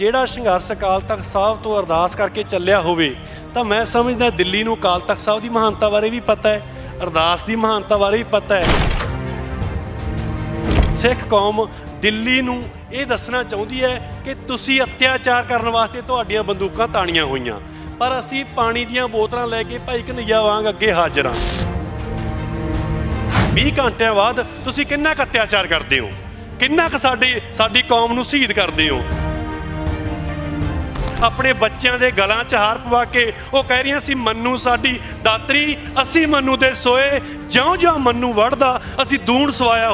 ਜਿਹੜਾ ਸੰਘਰਸ਼ ਅਕਾਲ ਤਖਤ ਸਾਹਿਬ ਤੋਂ ਅਰਦਾਸ ਕਰਕੇ ਚੱਲਿਆ ਹੋਵੇ, ਤਾਂ ਮੈਂ ਸਮਝਦਾ ਦਿੱਲੀ ਨੂੰ ਅਕਾਲ ਤਖਤ ਸਾਹਿਬ ਦੀ ਮਹਾਨਤਾ ਬਾਰੇ ਵੀ ਪਤਾ ਹੈ, ਅਰਦਾਸ ਦੀ ਮਹਾਨਤਾ ਬਾਰੇ ਵੀ ਪਤਾ ਹੈ। ਸਿੱਖ ਕੌਮ ਦਿੱਲੀ ਨੂੰ ਇਹ ਦੱਸਣਾ ਚਾਹੁੰਦੀ ਹੈ ਕਿ ਤੁਸੀਂ ਅਤਿਆਚਾਰ ਕਰਨ ਵਾਸਤੇ ਤੁਹਾਡੀਆਂ ਬੰਦੂਕਾਂ ਤਾਣੀਆਂ ਹੋਈਆਂ, ਪਰ ਅਸੀਂ ਪਾਣੀ ਦੀਆਂ ਬੋਤਲਾਂ ਲੈ ਕੇ ਭਾਈ ਕਨਈਆ ਵਾਂਗ ਅੱਗੇ ਹਾਜ਼ਰ ਹਾਂ। 20 ਘੰਟਿਆਂ ਬਾਅਦ ਤੁਸੀਂ ਕਿੰਨਾ ਕੁ ਅਤਿਆਚਾਰ ਕਰਦੇ ਹੋ? ਕਿੰਨਾ ਕੁ ਸਾਡੇ ਸਾਡੀ ਕੌਮ ਨੂੰ ਸ਼ਹੀਦ ਕਰਦੇ ਹੋ? ਆਪਣੇ ਬੱਚਿਆਂ ਦੇ ਗਲਾਂ 'ਚ ਹਾਰ ਪਵਾ ਕੇ ਉਹ ਕਹਿ ਰਹੀਆਂ ਸੀ ਮੰਨੂ ਸਾਡੀ ਦਾਤਰੀ ਅਸੀਂ ਮੰਨੂ ਦੇ ਸੋਏ ਜਿਉਂ-ਜਿਉਂ ਮੰਨੂ ਵੜਦਾ ਅਸੀਂ ਦੂਣ ਸਵਾਇਆ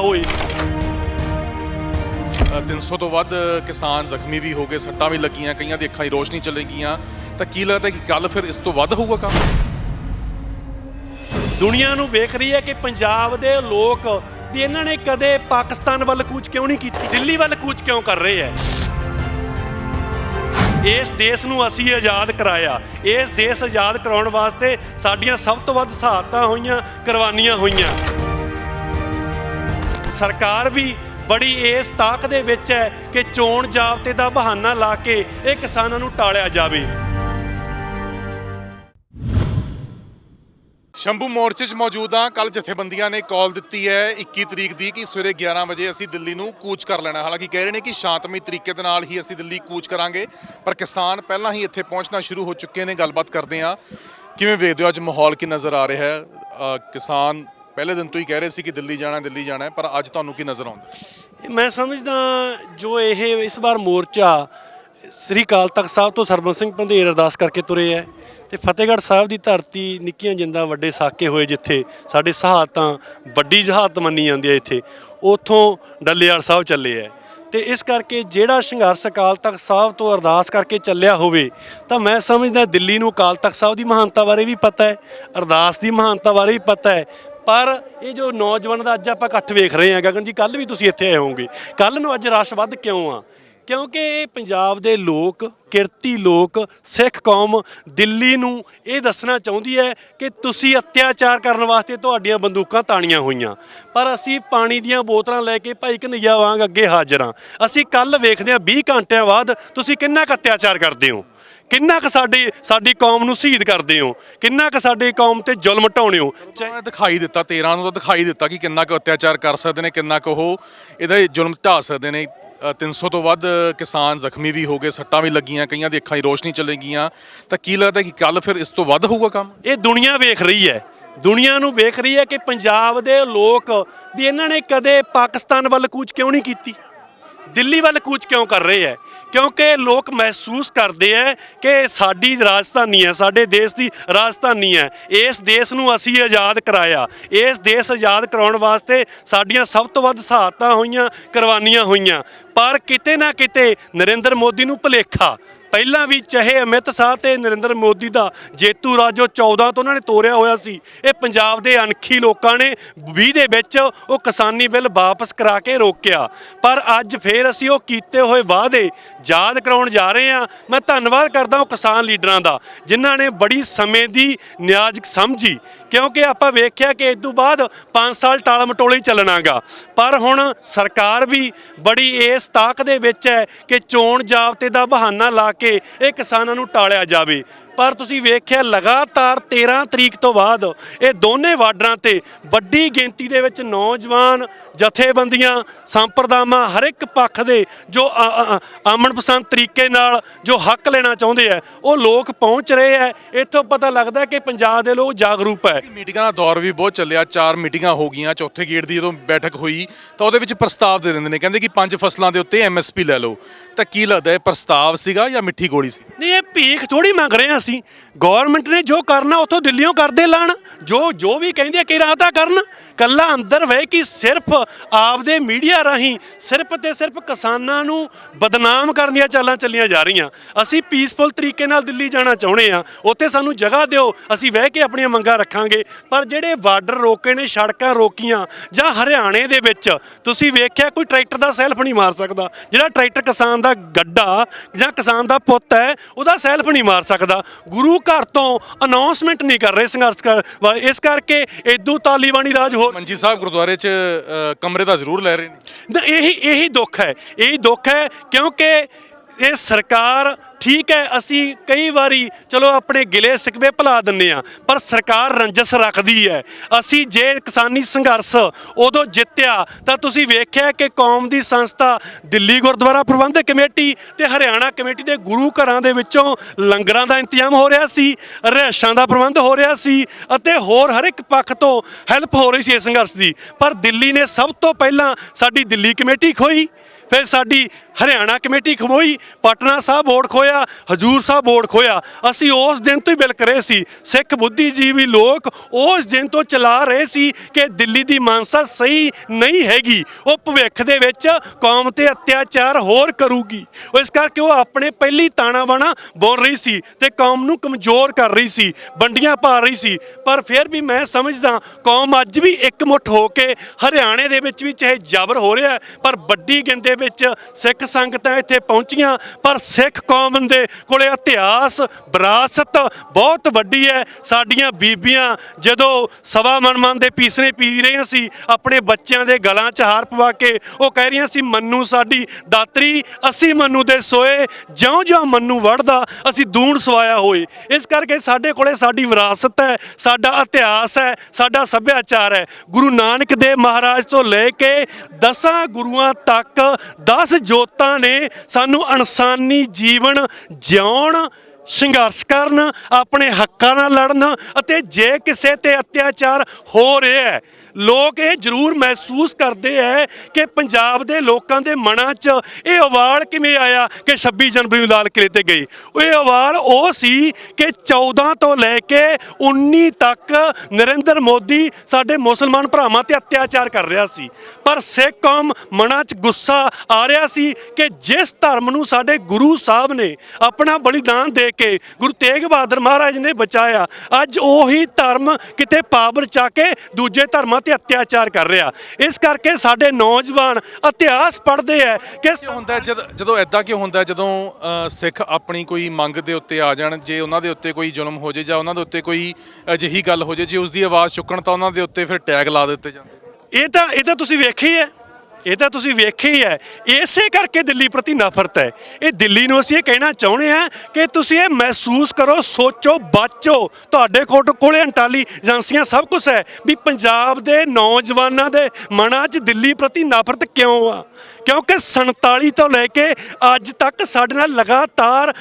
ਅ, 300 ਤੋਂ ਵੱਧ ਕਿਸਾਨ ਜ਼ਖਮੀ ਵੀ ਹੋ ਗਏ ਸੱਟਾਂ ਵੀ ਲੱਗੀਆਂ ਕਈਆਂ ਦੀ ਅੱਖਾਂ 'ਚ ਰੋਸ਼ਨੀ ਚਲੇ ਗਈਆਂ ਤਾਂ ਕੀ ਲੱਗਦਾ ਕਿ ਕੱਲ ਫਿਰ ਇਸ ਤੋਂ ਵੱਧ ਹੋਊਗਾ ਕੰਮ? ਦੁਨੀਆ ਨੂੰ ਵੇਖ ਰਹੀ ਹੈ ਕਿ ਪੰਜਾਬ ਦੇ ਲੋਕ ਵੀ ਇਹਨਾਂ ਨੇ ਕਦੇ ਪਾਕਿਸਤਾਨ ਵੱਲ ਕੂਚ ਕਿਉਂ ਨਹੀਂ ਕੀਤੀ? ਦਿੱਲੀ ਵੱਲ ਕੂਚ ਕਿਉਂ ਕਰ ਰਹੇ ਹੈ? ਇਸ ਦੇਸ਼ ਨੂੰ ਅਸੀਂ ਆਜ਼ਾਦ ਕਰਾਇਆ। ਇਸ ਦੇਸ਼ ਆਜ਼ਾਦ ਕਰਾਉਣ ਵਾਸਤੇ ਸਾਡੀਆਂ ਸਭ ਤੋਂ ਵੱਧ ਸਹਾਇਤਾ ਹੋਈਆਂ, ਕੁਰਬਾਨੀਆਂ ਹੋਈਆਂ। ਸਰਕਾਰ ਵੀ ਬੜੀ ਇਸ ਤਾਕ ਦੇ ਵਿੱਚ ਹੈ ਕਿ ਚੋਣ ਜਾਬਤੇ ਦਾ ਬਹਾਨਾ ਲਾ ਕੇ ਇਹ ਕਿਸਾਨਾਂ ਨੂੰ ਟਾਲਿਆ ਜਾਵੇ। ਸ਼ੰਭੂ ਮੋਰਚੇ 'ਚ ਮੌਜੂਦ ਹਾਂ। ਕੱਲ ਜਥੇਬੰਦੀਆਂ ਨੇ ਕਾਲ ਦਿੱਤੀ ਹੈ 21 ਤਰੀਕ ਦੀ ਕਿ ਸਵੇਰੇ 11 ਵਜੇ ਅਸੀਂ ਦਿੱਲੀ ਨੂੰ ਕੂਚ ਕਰ ਲੈਣਾ ਹਾਲਾਂਕਿ ਕਹਿ ਰਹੇ ਨੇ ਕਿ ਸ਼ਾਂਤਮਈ ਤਰੀਕੇ ਦੇ ਨਾਲ ਹੀ ਅਸੀਂ ਦਿੱਲੀ ਕੂਚ ਕਰਾਂਗੇ, ਪਰ ਕਿਸਾਨ ਪਹਿਲਾਂ ਹੀ ਇੱਥੇ ਪਹੁੰਚਣਾ ਸ਼ੁਰੂ ਹੋ ਚੁੱਕੇ ਨੇ। ਗੱਲਬਾਤ ਕਰਦੇ ਹਾਂ। ਕਿਵੇਂ ਵੇਖਦੇ ਹੋ ਅੱਜ ਮਾਹੌਲ ਕੀ ਨਜ਼ਰ ਆ ਰਿਹਾ ਹੈ? ਕਿਸਾਨ ਪਹਿਲੇ ਦਿਨ ਤੋਂ ਹੀ ਕਹਿ ਰਹੇ ਸੀ ਕਿ ਦਿੱਲੀ ਜਾਣਾ ਦਿੱਲੀ ਜਾਣਾ ਪਰ ਅੱਜ ਤੁਹਾਨੂੰ ਕੀ ਨਜ਼ਰ ਆਉਂਦਾ ਮੈਂ ਸਮਝਦਾ ਜੋ ਇਹ ਇਸ ਵਾਰ ਮੋਰਚਾ ਸ੍ਰੀ ਅਕਾਲ ਤਖਤ ਸਾਹਿਬ ਤੋਂ ਸਰਬੰਸ ਸਿੰਘ ਪੰਧੇਰ ਅਰਦਾਸ ਕਰਕੇ ਤੁਰੇ ਹੈ। ਤੇ ਫਤਿਹਗੜ੍ਹ ਸਾਹਿਬ ਦੀ ਧਰਤੀ ਨਿੱਕੀਆਂ ਜਿੰਦਾਂ ਵੱਡੇ ਸਾਕੇ ਹੋਏ ਜਿੱਥੇ ਸਾਡੇ ਸਹਾਤਾਂ ਵੱਡੀ ਜਹਾਤ ਮੰਨੀ ਜਾਂਦੀ ਹੈ ਇੱਥੇ, ਉਥੋਂ ਡੱਲੇਵਾਲ ਸਾਹਿਬ ਚੱਲੇ ਹੈ ਤੇ ਇਸ ਕਰਕੇ ਜਿਹੜਾ ਸੰਘਰਸ਼ ਅਕਾਲ ਤਖਤ ਸਾਹਿਬ ਤੋਂ ਅਰਦਾਸ ਕਰਕੇ ਚੱਲਿਆ ਹੋਵੇ, ਤਾਂ ਮੈਂ ਸਮਝਦਾ ਦਿੱਲੀ ਨੂੰ ਅਕਾਲ ਤਖਤ ਸਾਹਿਬ ਦੀ ਮਹਾਨਤਾ ਬਾਰੇ ਵੀ ਪਤਾ ਹੈ, ਅਰਦਾਸ ਦੀ ਮਹਾਨਤਾ ਬਾਰੇ ਵੀ ਪਤਾ ਹੈ। ਪਰ ਇਹ ਜੋ ਨੌਜਵਾਨ ਦਾ ਅੱਜ ਆਪਾਂ ਇਕੱਠ ਵੇਖ ਰਹੇ ਹਾਂ, ਗਗਨ ਜੀ ਕੱਲ ਵੀ ਤੁਸੀਂ ਇੱਥੇ ਆਏ ਹੋਵੋਗੇ। ਕੱਲ ਨੂੰ ਅੱਜ ਰਸ਼ ਵੱਧ ਕਿਉਂ ਆ? ਕਿਉਂਕਿ ਇਹ ਪੰਜਾਬ ਦੇ ਲੋਕ, ਕਿਰਤੀ ਲੋਕ, ਸਿੱਖ ਕੌਮ ਦਿੱਲੀ ਨੂੰ ਇਹ ਦੱਸਣਾ ਚਾਹੁੰਦੀ ਹੈ ਕਿ ਤੁਸੀਂ ਅਤਿਆਚਾਰ ਕਰਨ ਵਾਸਤੇ ਤੁਹਾਡੀਆਂ ਬੰਦੂਕਾਂ ਤਾਣੀਆਂ ਹੋਈਆਂ। ਪਰ ਅਸੀਂ ਪਾਣੀ ਦੀਆਂ ਬੋਤਲਾਂ ਲੈ ਕੇ ਭਾਈ ਕਨਈਆ ਵਾਂਗ ਅੱਗੇ ਹਾਜ਼ਰ ਹਾਂ। ਅਸੀਂ ਕੱਲ ਵੇਖਦੇ ਹਾਂ 20 ਘੰਟਿਆਂ ਬਾਅਦ ਤੁਸੀਂ ਕਿੰਨਾ ਕੁ ਅਤਿਆਚਾਰ ਕਰਦੇ ਹੋ? ਕਿੰਨਾ ਕੁ ਸਾਡੀ ਸਾਡੀ ਕੌਮ ਨੂੰ ਸ਼ਹੀਦ ਕਰਦੇ ਹੋ? ਕਿੰਨਾ ਕੁ ਸਾਡੀ ਕੌਮ ਤੇ ਜ਼ੁਲਮ ਢਾਉਣੇ ਹੋ? ਚਾਹੇ- ਦਿਖਾਈ ਦਿੱਤਾ 13 ਨੂੰ ਤਾਂ ਦਿਖਾਈ ਦਿੱਤਾ ਕਿ ਕਿੰਨਾ ਕੁ ਅਤਿਆਚਾਰ ਕਰ ਸਕਦੇ ਨੇ, ਕਿੰਨਾ ਕੁ ਉਹ ਇਹਦਾ ਜ਼ੁਲਮ ਢਾ ਸਕਦੇ ਨੇ। 300 ਤੋਂ ਵੱਧ ਕਿਸਾਨ ਜ਼ਖਮੀ ਵੀ ਹੋ ਗਏ, ਸੱਟਾਂ ਵੀ ਲੱਗੀਆਂ, ਕਈਆਂ ਦੀ ਅੱਖਾਂ ਦੀ ਰੋਸ਼ਨੀ ਚਲੇ ਗਈਆਂ। ਤਾਂ ਕੀ ਲੱਗਦਾ ਕਿ ਕੱਲ ਫਿਰ ਇਸ ਤੋਂ ਵੱਧ ਹੋਊਗਾ ਕੰਮ? ਇਹ ਦੁਨੀਆ ਵੇਖ ਰਹੀ ਹੈ। ਦੁਨੀਆ ਨੂੰ ਵੇਖ ਰਹੀ ਹੈ ਕਿ ਪੰਜਾਬ ਦੇ ਲੋਕ ਵੀ ਇਹਨਾਂ ਨੇ ਕਦੇ ਪਾਕਿਸਤਾਨ ਵੱਲ ਕੂਚ ਕਿਉਂ ਨਹੀਂ ਕੀਤੀ? ਦਿੱਲੀ ਵੱਲ ਕੂਚ ਕਿਉਂ ਕਰ ਰਹੇ ਹੈ? ਕਿਉਂਕਿ ਲੋਕ ਮਹਿਸੂਸ ਕਰਦੇ ਹੈ ਕਿ ਸਾਡੀ ਰਾਜਧਾਨੀ ਹੈ ਸਾਡੇ ਦੇਸ਼ ਦੀ ਰਾਜਧਾਨੀ ਹੈ ਇਸ ਦੇਸ਼ ਨੂੰ ਅਸੀਂ ਆਜ਼ਾਦ ਕਰਾਇਆ। ਇਸ ਦੇਸ਼ ਆਜ਼ਾਦ ਕਰਾਉਣ ਵਾਸਤੇ ਸਾਡੀਆਂ ਸਭ ਤੋਂ ਵੱਧ ਸਹਾਇਤਾ ਹੋਈਆਂ, ਕੁਰਬਾਨੀਆਂ ਹੋਈਆਂ। ਪਰ ਕਿਤੇ ਨਾ ਕਿਤੇ ਨਰਿੰਦਰ ਮੋਦੀ ਨੂੰ ਭੁਲੇਖਾ ਪਹਿਲਾਂ ਵੀ ਚਾਹੇ ਅਮਿਤ ਸ਼ਾਹ ਤੇ ਨਰਿੰਦਰ ਮੋਦੀ ਦਾ ਜੇਤੂ ਰਾਜੋ 14 ਤੋਂ ਉਹਨਾਂ ਨੇ ਤੋਰਿਆ ਹੋਇਆ ਸੀ, ਇਹ ਪੰਜਾਬ ਦੇ ਅਣਖੀ ਲੋਕਾਂ ਨੇ 20 ਦੇ ਵਿੱਚ ਉਹ ਕਿਸਾਨੀ ਬਿੱਲ ਵਾਪਸ ਕਰਾ ਕੇ ਰੋਕਿਆ। ਪਰ ਅੱਜ ਫੇਰ ਅਸੀਂ ਉਹ ਕੀਤੇ ਹੋਏ ਵਾਅਦੇ ਯਾਦ ਕਰਾਉਣ ਜਾ ਰਹੇ ਹਾਂ। ਮੈਂ ਧੰਨਵਾਦ ਕਰਦਾ ਉਹ ਕਿਸਾਨ ਲੀਡਰਾਂ ਦਾ, ਜਿਨ੍ਹਾਂ ਨੇ ਬੜੀ ਸਮੇਂ ਦੀ ਨਿਆਜ਼ ਸਮਝੀ। ਕਿਉਂਕਿ ਆਪਾਂ ਵੇਖਿਆ ਕਿ ਇਸ ਤੋਂ ਬਾਅਦ 5 ਸਾਲ ਟਾਲ ਮਟੋਲੇ ਹੀ ਚੱਲਣਾਗਾ। ਪਰ ਹੁਣ ਸਰਕਾਰ ਵੀ ਬੜੀ ਇਸ ਤਾਕ ਦੇ ਵਿੱਚ ਹੈ ਕਿ ਚੋਣ ਜਾਬਤੇ ਦਾ ਬਹਾਨਾ ਲਾ ਕੇ ਇਹ ਕਿਸਾਨਾਂ ਨੂੰ ਟਾਲਿਆ ਜਾਵੇ। ਪਰ ਤੁਸੀਂ ਵੇਖਿਆ ਲਗਾਤਾਰ 13 ਤਰੀਕ ਤੋਂ ਬਾਅਦ ਇਹ ਦੋਨੇ ਬਾਰਡਰਾਂ ਤੇ ਵੱਡੀ ਗਿਣਤੀ ਦੇ ਵਿੱਚ ਨੌਜਵਾਨ ਜਥੇਬੰਦੀਆਂ, ਸੰਪਰਦਾਵਾਂ ਹਰ ਇੱਕ ਪੱਖ ਦੇ ਜੋ ਆਮਣ ਪਸੰਦ ਤਰੀਕੇ ਨਾਲ ਜੋ ਹੱਕ ਲੈਣਾ ਚਾਹੁੰਦੇ ਆ, ਉਹ ਲੋਕ ਪਹੁੰਚ ਰਹੇ ਆ। ਇੱਥੋਂ ਪਤਾ ਲੱਗਦਾ ਕਿ ਪੰਜਾਬ ਦੇ ਲੋਕ ਜਾਗਰੂਕ ਹੈ ਮੀਟਿੰਗਾਂ ਦਾ ਦੌਰ ਵੀ ਬਹੁਤ ਚੱਲਿਆ, ਚਾਰ ਮੀਟਿੰਗਾਂ ਹੋ ਗਈਆਂ, ਚੌਥੇ ਗੇੜ ਦੀ ਜਦੋਂ ਬੈਠਕ ਹੋਈ ਤਾਂ ਉਹਦੇ ਵਿੱਚ ਪ੍ਰਸਤਾਵ ਦੇ ਦਿੰਦੇ ਨੇ, ਕਹਿੰਦੇ ਕਿ ਪੰਜ ਫਸਲਾਂ ਦੇ ਉੱਤੇ ਐਮਐਸਪੀ ਲੈ ਲਓ। ਤਾਂ ਕੀ ਲੱਗਦਾ ਇਹ ਪ੍ਰਸਤਾਵ ਸੀਗਾ ਜਾਂ ਮਿੱਠੀ ਗੋਲੀ ਸੀ? ਨਹੀਂ, ਇਹ ਭੀਖ ਥੋੜੀ ਮੰਗ ਰਹੇ ਹਾਂ ਅਸੀਂ। ਗਵਰਨਮੈਂਟ ਨੇ ਜੋ ਕਰਨਾ, ਉਥੋਂ ਦਿੱਲੀੋਂ ਕਰਦੇ ਲਾਣ। ਜੋ ਜੋ ਵੀ ਕਹਿੰਦੇ ਆ ਕਿ ਰਾਤਾ ਕਰਨ ਕੱਲਾ ਅੰਦਰ ਵਹਿ ਕੇ ਸਿਰਫ ਆਪਦੇ ਮੀਡੀਆ ਰਾਹੀਂ ਸਿਰਫ ਤੇ ਸਿਰਫ ਕਿਸਾਨਾਂ ਨੂੰ ਬਦਨਾਮ ਕਰਨ ਦੀਆਂ ਚਾਲਾਂ ਚੱਲੀਆਂ ਜਾ ਰਹੀਆਂ। ਅਸੀਂ ਪੀਸਫੁਲ ਤਰੀਕੇ ਨਾਲ ਦਿੱਲੀ ਜਾਣਾ ਚਾਹੁੰਦੇ ਆ ਉੱਥੇ ਸਾਨੂੰ ਜਗ੍ਹਾ ਦਿਓ। ਅਸੀਂ ਵਹਿ ਕੇ ਆਪਣੀਆਂ ਮੰਗਾਂ ਰੱਖਾਂਗੇ। ਪਰ ਜਿਹੜੇ ਬਾਰਡਰ ਰੋਕੇ ਨੇ, ਸੜਕਾਂ ਰੋਕੀਆਂ ਜਾਂ ਹਰਿਆਣੇ ਦੇ ਵਿੱਚ ਤੁਸੀਂ ਵੇਖਿਆ ਕੋਈ ਟਰੈਕਟਰ ਦਾ ਸੈਲਫ ਨਹੀਂ ਮਾਰ ਸਕਦਾ। ਜਿਹੜਾ ਟਰੈਕਟਰ ਕਿਸਾਨ ਦਾ ਗੱਡਾ ਜਾਂ ਕਿਸਾਨ ਦਾ ਪੁੱਤ ਹੈ, ਉਹਦਾ ਸੈਲਫ ਨਹੀਂ ਮਾਰ ਸਕਦਾ। ਗੁਰੂ ਘਰ ਤੋਂ ਅਨਾਉਂਸਮੈਂਟ ਨਹੀਂ ਕਰ ਰਹੇ ਸੰਘਰਸ਼ ਕਰ ਇਸ ਕਰਕੇ ਇਦੂ ਤਾਲੀਬਾਨੀ ਰਾਜ ਹੋ ਹੋਰ ਮੰਜੀ ਸਾਹਿਬ ਗੁਰਦੁਆਰੇ 'ਚ ਅ, ਕਮਰੇ ਤਾਂ ਜ਼ਰੂਰ ਲੈ ਰਹੇ ਨੇ। ਨਾ ਇਹੀ ਇਹੀ ਦੁੱਖ ਹੈ। ਇਹੀ ਦੁੱਖ ਹੈ ਕਿਉਂਕਿ ਇਹ ਸਰਕਾਰ ਠੀਕ ਹੈ, ਅਸੀਂ ਕਈ ਵਾਰੀ, ਚਲੋ ਆਪਣੇ ਗਿਲੇ ਸਿਕਵੇ ਭੁਲਾ ਦਿੰਨੇ ਆ ਪਰ ਸਰਕਾਰ ਰੰਜਸ ਰੱਖਦੀ ਹੈ। ਅਸੀਂ ਜੇ ਕਿਸਾਨੀ ਸੰਘਰਸ਼ ਉਦੋਂ ਜਿੱਤਿਆ, ਤਾਂ ਤੁਸੀਂ ਵੇਖਿਆ ਕਿ ਕੌਮ ਦੀ ਸੰਸਥਾ ਦਿੱਲੀ ਗੁਰਦੁਆਰਾ ਪ੍ਰਬੰਧਕ ਕਮੇਟੀ ਤੇ ਹਰਿਆਣਾ ਕਮੇਟੀ ਦੇ ਗੁਰੂ ਘਰਾਂ ਦੇ ਵਿੱਚੋਂ ਲੰਗਰਾਂ ਦਾ ਇੰਤਜ਼ਾਮ ਹੋ ਰਿਹਾ ਸੀ ਰਹਿਸ਼ਾਂ ਦਾ ਪ੍ਰਬੰਧ ਹੋ ਰਿਹਾ ਸੀ ਅਤੇ ਹੋਰ ਹਰ ਇੱਕ ਪੱਖ ਤੋਂ ਹੈਲਪ ਹੋ ਰਹੀ ਸੀ ਇਸ ਸੰਘਰਸ਼ ਦੀ। ਪਰ ਦਿੱਲੀ ਨੇ ਸਭ ਤੋਂ ਪਹਿਲਾਂ ਸਾਡੀ ਦਿੱਲੀ ਕਮੇਟੀ ਖੋਈ ਫਿਰ ਸਾਡੀ ਹਰਿਆਣਾ ਕਮੇਟੀ ਖਮੋਈ, ਪਟਨਾ ਸਾਹਿਬ ਬੋਰਡ ਖੋਇਆ ਹਜੂਰ ਸਾਹਿਬ ਬੋਰਡ ਖੋਇਆ ਅਸੀਂ ਉਸ ਦਿਨ ਤੋਂ ਹੀ ਬਿਲਕ ਰਹੇ ਸੀ। ਸਿੱਖ ਬੁੱਧੀਜੀਵੀ ਲੋਕ ਉਸ ਦਿਨ ਤੋਂ ਚਲਾ ਰਹੇ ਸੀ ਕਿ ਦਿੱਲੀ ਦੀ ਮਾਨਸਾ ਸਹੀ ਨਹੀਂ ਹੈਗੀ। ਉਹ ਭਵਿੱਖ ਦੇ ਵਿੱਚ ਕੌਮ ਤੇ ਅਤਿਆਚਾਰ ਹੋਰ ਕਰੂਗੀ। ਇਸ ਕਰਕੇ ਉਹ ਆਪਣੇ ਪਹਿਲੀ ਤਾਣਾ ਬਾਣਾ ਬੋਲ ਰਹੀ ਸੀ ਤੇ ਕੌਮ ਨੂੰ ਕਮਜ਼ੋਰ ਕਰ ਰਹੀ ਸੀ, ਵੰਡੀਆਂ ਪਾ ਰਹੀ ਸੀ। ਪਰ ਫਿਰ ਵੀ ਮੈਂ ਸਮਝਦਾ ਕੌਮ ਅੱਜ ਵੀ ਇਕਮੁੱਠ ਹੋ ਕੇ ਹਰਿਆਣੇ ਦੇ ਵਿੱਚ ਵੀ ਚਾਹੇ ਜ਼ਬਰ ਹੋ ਰਿਹਾ ਪਰ ਵੱਡੀ ਗਿਣਦੇ ਵਿੱਚ ਸਿੱਖ ਸੰਗਤਾਂ ਇੱਥੇ ਪਹੁੰਚੀਆਂ, ਪਰ ਸਿੱਖ ਕੌਮ ਦੇ ਕੋਲੇ ਇਤਿਹਾਸ, ਵਿਰਾਸਤ ਬਹੁਤ ਵੱਡੀ ਹੈ। ਸਾਡੀਆਂ ਬੀਬੀਆਂ ਜਦੋਂ ਸਵਾ ਮਨ ਮਨ ਦੇ ਪੀਸਣੇ ਪੀ ਰਹੀਆਂ ਸੀ, ਆਪਣੇ ਬੱਚਿਆਂ ਦੇ ਗਲਾਂ 'ਚ ਹਾਰ ਪਵਾ ਕੇ ਉਹ ਕਹਿ ਰਹੀਆਂ ਸੀ, ਮੰਨੂ ਸਾਡੀ ਦਾਤਰੀ, ਅਸੀਂ ਮੰਨੂ ਦੇ ਸੋਏ, ਜਿਉਂ-ਜਿਉਂ ਮੰਨੂ ਵੜਦਾ ਅਸੀਂ ਦੂਣ ਸਵਾਇਆ ਹੋਏ। ਇਸ ਕਰਕੇ ਸਾਡੇ ਕੋਲੇ ਸਾਡੀ ਵਿਰਾਸਤ ਹੈ, ਸਾਡਾ ਇਤਿਹਾਸ ਹੈ, ਸਾਡਾ ਸੱਭਿਆਚਾਰ ਹੈ। ਗੁਰੂ ਨਾਨਕ ਦੇਵ ਮਹਾਰਾਜ ਤੋਂ ਲੈ ਕੇ ਦਸਾਂ ਗੁਰੂਆਂ ਤੱਕ 10 ਜੋਤਾਂ ਨੇ ਸਾਨੂੰ ਇਨਸਾਨੀ ਜੀਵਨ ਜਿਉਣ, ਸੰਘਰਸ਼ ਕਰਨ, ਆਪਣੇ ਹੱਕਾਂ ਨਾਲ ਲੜਨ ਅਤੇ ਜੇ ਕਿਸੇ ਤੇ ਅਤਿਆਚਾਰ ਹੋ ਰਿਹਾ ਹੈ ਲੋਕ ਇਹ ਜ਼ਰੂਰ ਮਹਿਸੂਸ ਕਰਦੇ ਹੈ ਕਿ ਪੰਜਾਬ ਦੇ ਲੋਕਾਂ ਦੇ ਮਨਾਂ 'ਚ ਇਹ ਉਵਾਲ ਕਿਵੇਂ ਆਇਆ ਕਿ 26 ਜਨਵਰੀ ਨੂੰ ਲਾਲ ਕਿਲੇ ਤੇ ਗਏ। ਇਹ ਉਵਾਲ ਉਹ ਸੀ ਕਿ 14 ਤੋਂ ਲੈ ਕੇ 19 ਤੱਕ ਨਰਿੰਦਰ ਮੋਦੀ ਸਾਡੇ ਮੁਸਲਮਾਨ ਭਰਾਵਾਂ ਤੇ ਅਤਿਆਚਾਰ ਕਰ ਰਿਹਾ ਸੀ। ਪਰ ਸਿੱਖ ਕੌਮ ਮਨਾਂ 'ਚ ਗੁੱਸਾ ਆ ਰਿਹਾ ਸੀ ਕਿ ਜਿਸ ਧਰਮ ਨੂੰ ਸਾਡੇ ਗੁਰੂ ਸਾਹਿਬ ਨੇ ਆਪਣਾ ਬਲੀਦਾਨ ਦੇ ਕੇ ਗੁਰੂ ਤੇਗ ਬਹਾਦਰ ਮਹਾਰਾਜ ਨੇ ਬਚਾਇਆ, ਅੱਜ ਉਹੀ ਧਰਮ ਕਿਤੇ ਪਾਵਰ ਚਾ ਕੇ ਦੂਜੇ ਧਰਮਾਂ ਤੇ ਅਤਿਆਚਾਰ ਕਰ ਰਿਹਾ। ਇਸ ਕਰਕੇ ਸਾਡੇ ਨੌਜਵਾਨ ਇਤਿਹਾਸ ਪੜ੍ਹਦੇ ਆ ਕਿ ਕੀ ਹੁੰਦਾ ਜਦ ਜਦੋਂ ਐਦਾਂ ਕਿਉਂ ਹੁੰਦਾ ਜਦੋਂ ਅ, ਸਿੱਖ ਆਪਣੀ ਕੋਈ ਮੰਗ ਦੇ ਉੱਤੇ ਆ ਜਾਣ ਜੇ ਉਹਨਾਂ ਦੇ ਉੱਤੇ ਕੋਈ ਜ਼ੁਲਮ ਹੋ ਜੇ ਜਾਂ ਉਹਨਾਂ ਦੇ ਉੱਤੇ ਕੋਈ ਅਜਿਹੀ ਗੱਲ ਹੋ ਜੇ ਜੇ ਉਸ ਦੀ ਆਵਾਜ਼ ਚੁੱਕਣ ਤਾਂ ਉਹਨਾਂ ਦੇ ਉੱਤੇ ਫਿਰ ਟੈਗ ਲਾ ਦਿੱਤੇ ਜਾਂਦੇ ਇਹ ਤਾਂ ਇਹ ਤਾਂ ਤੁਸੀਂ ਵੇਖਿਆ ਹੀ ਹੈ ਇਹ ਤਾਂ ਤੁਸੀਂ ਵੇਖਿਆ ਹੀ ਹੈ। ਇਸੇ ਕਰਕੇ ਦਿੱਲੀ ਪ੍ਰਤੀ ਨਫ਼ਰਤ ਹੈ। ਇਹ ਦਿੱਲੀ ਨੂੰ ਅਸੀਂ ਇਹ ਕਹਿਣਾ ਚਾਹੁੰਦੇ ਹਾਂ ਕਿ ਤੁਸੀਂ ਇਹ ਮਹਿਸੂਸ ਕਰੋ, ਸੋਚੋ, ਬਾਚੋ। ਤੁਹਾਡੇ ਕੋਲ ਕੋਲੇ ਏਜੰਸੀਆਂ ਸਭ ਕੁਝ ਹੈ। ਵੀ ਪੰਜਾਬ ਦੇ ਨੌਜਵਾਨਾਂ ਦੇ ਮਨਾਂ 'ਚ ਦਿੱਲੀ ਪ੍ਰਤੀ ਨਫ਼ਰਤ ਕਿਉਂ ਆ? ਕਿਉਂਕਿ 47 ਤੋਂ ਲੈ ਕੇ ਅੱਜ ਤੱਕ ਸਾਡੇ ਨਾਲ ਲਗਾਤਾਰ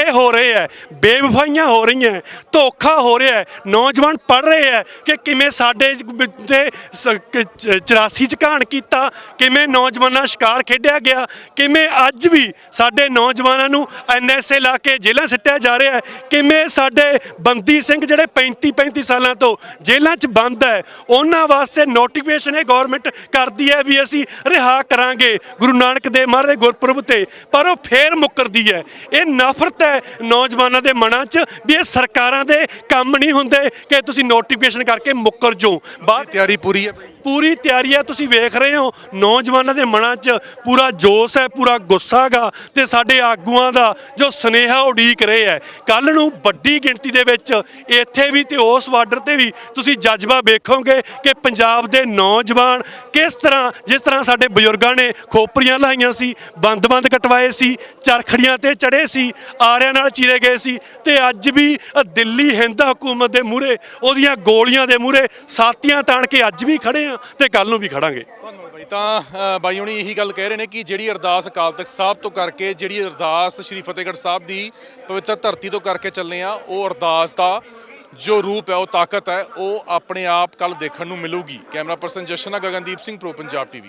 ਧੱਕੇ ਹੋ ਰਹੇ ਹੈ ਬੇਵਫਾਈਆਂ ਹੋ ਰਹੀਆਂ ਹੈ, ਧੋਖਾ ਹੋ ਰਿਹਾ ਹੈ ਨੌਜਵਾਨ ਪੜ ਰਹੇ ਹੈ ਕਿ ਕਿਵੇਂ ਸਾਡੇ ਤੇ 84 ਚ ਘਾਣ ਕੀਤਾ ਕਿਵੇਂ ਨੌਜਵਾਨਾਂ ਸ਼ਿਕਾਰ ਖੇਡਿਆ ਗਿਆ ਕਿਵੇਂ ਅੱਜ ਵੀ ਸਾਡੇ ਨੌਜਵਾਨਾਂ ਨੂੰ ਐਨਐਸਏ ਲਾ ਕੇ ਜੇਲ੍ਹਾਂ ਸਿੱਟਿਆ ਜਾ ਰਿਹਾ ਹੈ ਕਿਵੇਂ ਸਾਡੇ ਬੰਦੀ ਸਿੰਘ ਜਿਹੜੇ 35 35 ਸਾਲਾਂ ਤੋਂ ਜੇਲ੍ਹਾਂ 'ਚ ਬੰਦ ਹੈ ਉਹਨਾਂ ਵਾਸਤੇ ਨੋਟੀਫਿਕੇਸ਼ਨ ਇਹ ਗਵਰਨਮੈਂਟ ਕਰਦੀ ਹੈ ਵੀ ਅਸੀਂ ਰਿਹਾ ਕਰਾਂਗੇ ਗੁਰੂ ਨਾਨਕ ਦੇਵ ਮਹਾਰਾਜ ਦੇ ਗੁਰਪੁਰਬ ਤੇ ਪਰ ਉਹ ਫੇਰ ਮੁੱਕਰਦੀ ਹੈ ਇਹ ਨਫ਼ਰਤ ਹੈ ਨੌਜਵਾਨਾਂ ਦੇ ਮਨਾਂ 'ਚ ਵੀ ਇਹ ਸਰਕਾਰਾਂ ਦੇ ਕੰਮ ਨਹੀਂ ਹੁੰਦੇ ਕਿ ਤੁਸੀਂ ਨੋਟੀਫਿਕੇਸ਼ਨ ਕਰਕੇ ਮੁੱਕਰ ਜੋ ਬਾਅਦ ਤਿਆਰੀ ਪੂਰੀ ਹੈ। ਪੂਰੀ ਤਿਆਰੀ ਹੈ, ਤੁਸੀਂ ਵੇਖ ਰਹੇ ਹੋ, ਨੌਜਵਾਨਾਂ ਦੇ ਮਨਾਂ 'ਚ ਪੂਰਾ ਜੋਸ਼ ਹੈ, ਪੂਰਾ ਗੁੱਸਾ ਹੈਗਾ ਤੇ ਸਾਡੇ ਆਗੂਆਂ ਦਾ ਜੋ ਸਨੇਹਾ ਉਡੀਕ ਰਹੇ ਹੈ। ਕੱਲ ਨੂੰ ਵੱਡੀ ਗਿਣਤੀ ਦੇ ਵਿੱਚ ਇੱਥੇ ਵੀ ਤੇ ਉਸ ਬਾਰਡਰ ਤੇ ਵੀ ਤੁਸੀਂ ਜਜ਼ਬਾ ਵੇਖੋਗੇ ਕਿ ਪੰਜਾਬ ਦੇ ਨੌਜਵਾਨ ਕਿਸ ਤਰ੍ਹਾਂ, ਜਿਸ ਤਰ੍ਹਾਂ ਸਾਡੇ ਬਜ਼ੁਰਗਾਂ ਨੇ ਖੋਪਰੀਆਂ ਲਾਈਆਂ ਸੀ, ਬੰਦ-ਬੰਦ ਕਟਵਾਏ ਸੀ, ਚਰਖੜੀਆਂ ਤੇ ਚੜੇ ਸੀ, ਆਰਿਆਂ ਨਾਲ ਚੀਰੇ ਗਏ ਸੀ ਤੇ ਅੱਜ ਵੀ ਦਿੱਲੀ ਹਿੰਦ ਹਕੂਮਤ ਦੇ ਮੂਹਰੇ, ਉਹਦੀਆਂ ਗੋਲੀਆਂ ਦੇ ਮੂਹਰੇ ਸਾਥੀਆਂ ਤਾਣ ਕੇ ਅੱਜ ਵੀ ਖੜੇ ਆ ਤੇ ਕੱਲ ਨੂੰ ਵੀ ਖੜਾਂਗੇ। ਧੰਨਵਾਦ ਬਾਈ। ਤਾਂ ਬਾਈ ਹੁਣੀ ਇਹੀ ਗੱਲ ਕਹਿ ਰਹੇ ਨੇ ਕਿ ਜਿਹੜੀ ਅਰਦਾਸ ਅਕਾਲ ਤਖਤ ਸਾਹਿਬ ਤੋਂ ਕਰਕੇ, ਜਿਹੜੀ ਅਰਦਾਸ ਸ੍ਰੀ ਫਤਿਹਗੜ੍ਹ ਸਾਹਿਬ ਦੀ ਪਵਿੱਤਰ ਧਰਤੀ ਤੋਂ ਕਰਕੇ ਚੱਲੇ ਆ, ਉਹ ਅਰਦਾਸ ਦਾ ਜੋ ਰੂਪ ਹੈ, ਉਹ ਤਾਕਤ ਹੈ, ਉਹ ਆਪਣੇ ਆਪ ਕੱਲ ਦੇਖਣ ਨੂੰ ਮਿਲੂਗੀ। Camera person Jashan Gagandeep Singh, Pro Punjab TV.